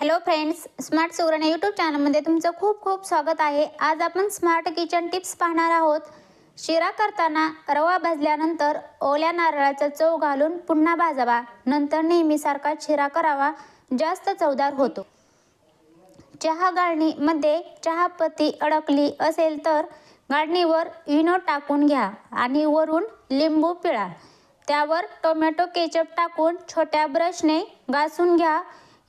Hello friends smart Suvarna YouTube चॅनलमध्ये तुमचं खूप खूप स्वागत आहे. आज आपण स्मार्ट किचन टिप्स पाहणार आहोत. शिरा करताना रवा भाजल्यानंतर ओल्या नारळाचा चव घालून पुन्हा भाजावा. नंतर नेहमीसारखा शिरा करावा. जास्त चवदार होतो. चहा गाळणीमध्ये चहापत्ती अडकली असेल तर गाळणीवर इनो टाकून घ्या आणि वरून लिंबू पिळा. त्यावर टोमॅटो केचप टाकून छोट्या ब्रशने घासून घ्या.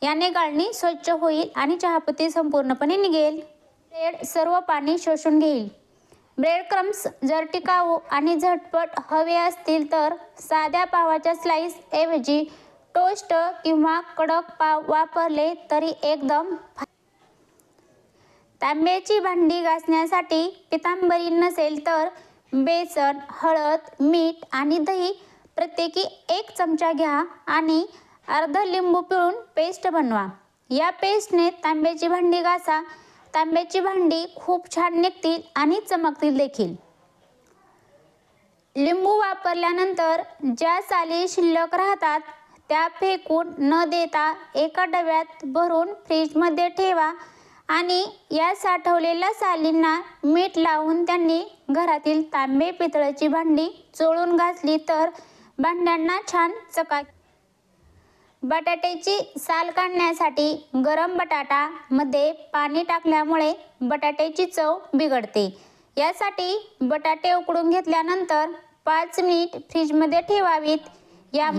याने गाळणी स्वच्छ होईल आणि चहापत्ती संपूर्णपणे निघेल. ब्रेड सर्व पाणी शोषून घेईल. ब्रेड क्रम्स जर टिकाऊ आणि झटपट हवे असतील तर साध्या पावाच्या स्लाइस ऐवजी टोस्ट किंवा कडक पाव वापरले तरी एकदम तांब्याची भांडी घासण्यासाठी पितांबरी नसेल तर बेसन हळद मीठ आणि दही प्रत्येकी एक चमचा घ्या आणि अर्ध लिंबू पिळून पेस्ट बनवा. या पेस्टने तांब्याची भांडी घासा. तांब्याची भांडी खूप छान निघतील आणि चमकतील देखील. लिंबू वापरल्यानंतर ज्या साली शिल्लक राहतात त्या फेकून न देता एका डब्यात भरून फ्रीजमध्ये ठेवा आणि या साठवलेल्या सालींना मीठ लावून त्यांनी घरातील तांबे पितळाची भांडी चोळून घासली तर भांड्यांना छान चकाकी बटाट्याची साल काढण्यासाठी गरम बटाटा मध्ये पाणी टाकल्यामुळे बटाट्याची चव बिघडते. यासाठी बटाटे उकडून घेतल्यानंतर पाच मिनिट फ्रीजमध्ये ठेवावीत. या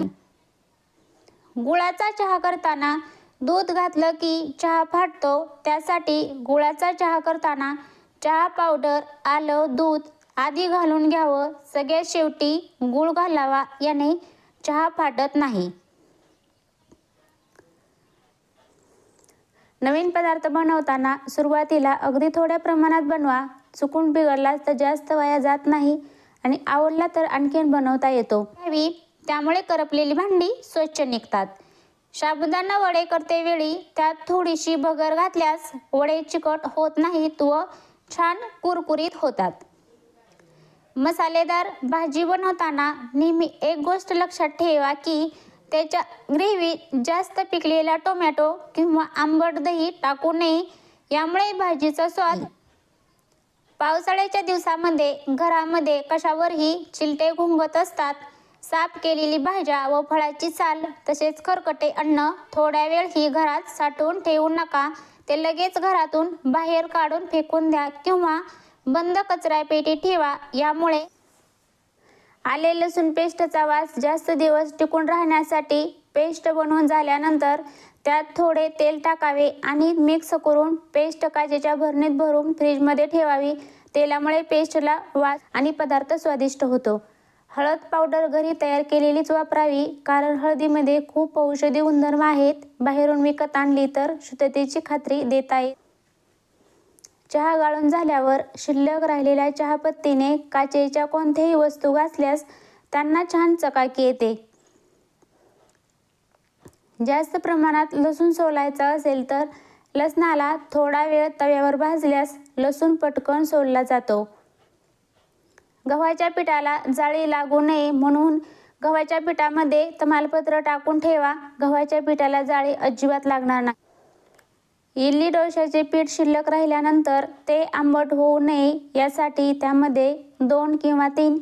गुळाचा चहा करताना दूध घातलं की चहा फाटतो त्यासाठी गुळाचा चहा करताना चहा पावडर आलं दूध आधी घालून घ्यावं. सगळ्यात शेवटी गुळ घालावा याने चहा फाटत नाही. नवीन पदार्थ बनवताना सुरुवातीला अगदी थोड्या प्रमाणात बनवा. चुकून बिघडला तर जास्त वाया जात नाही आणि आवडला तर आणखीन बनवता येतो. हवी त्यामुळे करपलेली भांडी स्वच्छ निघतात. साबुदाणा वडे करते वेळी त्यात थोडीशी भगर घातल्यास वडे चिकट होत नाहीत व छान कुरकुरीत होतात. मसालेदार भाजी बनवताना नेहमी एक गोष्ट लक्षात ठेवा की त्याच्या ग्रेव्हीत जास्त पिकलेला टोमॅटो किंवा आंबट दही टाकू नये. यामुळे भाजीचा स्वाद पावसाळ्याच्या दिवसामध्ये घरामध्ये कशावरही चिलटे घुंगत असतात. साफ केलेली भाज्या व फळाची साल तसेच खरकटे अन्न थोड्या वेळ ही घरात साठवून ठेवू नका. ते लगेच घरातून बाहेर काढून फेकून द्या किंवा बंद कचरा पेटी ठेवा. यामुळे आले लसूण पेस्टचा वास जास्त दिवस टिकून राहण्यासाठी पेस्ट बनवून झाल्यानंतर त्यात थोडे तेल टाकावे आणि मिक्स करून पेस्ट काचेच्या भरणीत भरून फ्रीजमध्ये ठेवावी. तेलामुळे पेस्टला वास आणि पदार्थ स्वादिष्ट होतो. हळद पावडर घरी तयार केलेलीच वापरावी कारण हळदीमध्ये खूप औषधी गुणधर्म आहेत. बाहेरून विकत आणली तर शुद्धतेची खात्री देता येईल चहा गाळून झाल्यावर शिल्लक राहिलेल्या चहापत्तीने काचेच्या कोणत्याही वस्तू घासल्यास त्यांना छान चकाकी येते. जास्त प्रमाणात लसूण सोलायचा असेल तर लसणाला थोडा वेळ तव्यावर भाजल्यास लसूण पटकन सोलला जातो. गव्हाच्या पिठाला जाळी लागू नये म्हणून गव्हाच्या पिठामध्ये तमालपत्र टाकून ठेवा. गव्हाच्या पिठाला जाळी अजिबात लागणार नाही. इडली डोशाचे पीठ शिल्लक राहिल्यानंतर ते आंबट होऊ नये यासाठी त्यामध्ये दोन किंवा तीन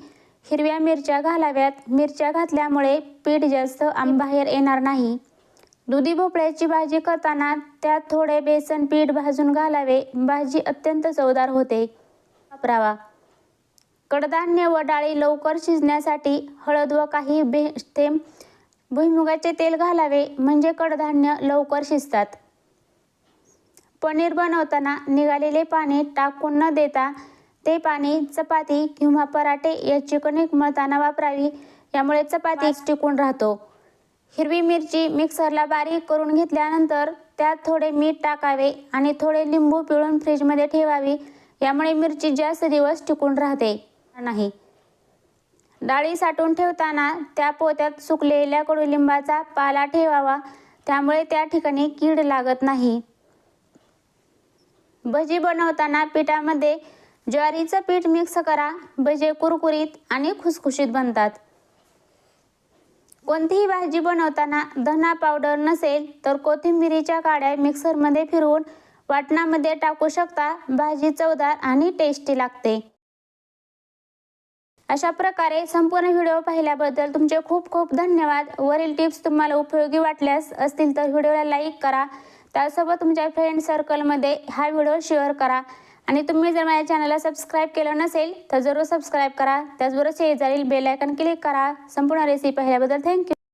हिरव्या मिरच्या घालाव्यात. मिरच्या घातल्यामुळे पीठ जास्त आंबाहेर येणार नाही. दुधी भोपळ्याची भाजी करताना त्यात थोडे बेसन पीठ भाजून घालावे. भाजी अत्यंत चवदार होते. वापरावा. कडधान्य व डाळी लवकर शिजण्यासाठी हळद व काही भे थेंब भुईमुगाचे तेल घालावे. म्हणजे कडधान्य लवकर शिजतात. पनीर बनवताना निघालेले पाणी टाकून न देता ते पाणी चपाती किंवा पराठे याची कणिक मळताना वापरावी. यामुळे चपाती टिकून राहतो. हिरवी मिरची मिक्सरला बारीक करून घेतल्यानंतर त्यात थोडे मीठ टाकावे आणि थोडे लिंबू पिळून फ्रीजमध्ये ठेवावी. यामुळे मिरची जास्त दिवस टिकून राहते. नाही. डाळी साठवून ठेवताना त्या पोत्यात सुकलेल्या कडुलिंबाचा पाला ठेवावा. त्यामुळे त्या ठिकाणी कीड लागत नाही. भजी बनवताना पिठामध्ये ज्वारीचं पीठ मिक्स करा. भजे कुरकुरीत आणि खुसखुशीत बनतात. कोणतीही भाजी बनवताना धना पावडर नसेल तर कोथिंबिरीच्या काड्या मिक्सरमध्ये फिरवून वाटणामध्ये टाकू शकता. भाजी चवदार आणि टेस्टी लागते. अशा प्रकारे संपूर्ण व्हिडिओ पाहिल्याबद्दल तुमचे खूप खूप धन्यवाद. वरील टिप्स तुम्हाला उपयोगी वाटल्यास असतील तर व्हिडिओला लाईक करा. त्यासोबत तुमच्या फ्रेंड सर्कलमध्ये हा व्हिडिओ शेअर करा. आणि तुम्ही जर माझ्या चॅनलला सबस्क्राईब केलं नसेल तर जरूर सबस्क्राईब करा. त्याचबरोबर शेजारील बेल आयकन क्लिक करा. संपूर्ण रेसिपी पाहिल्याबद्दल थँक्यू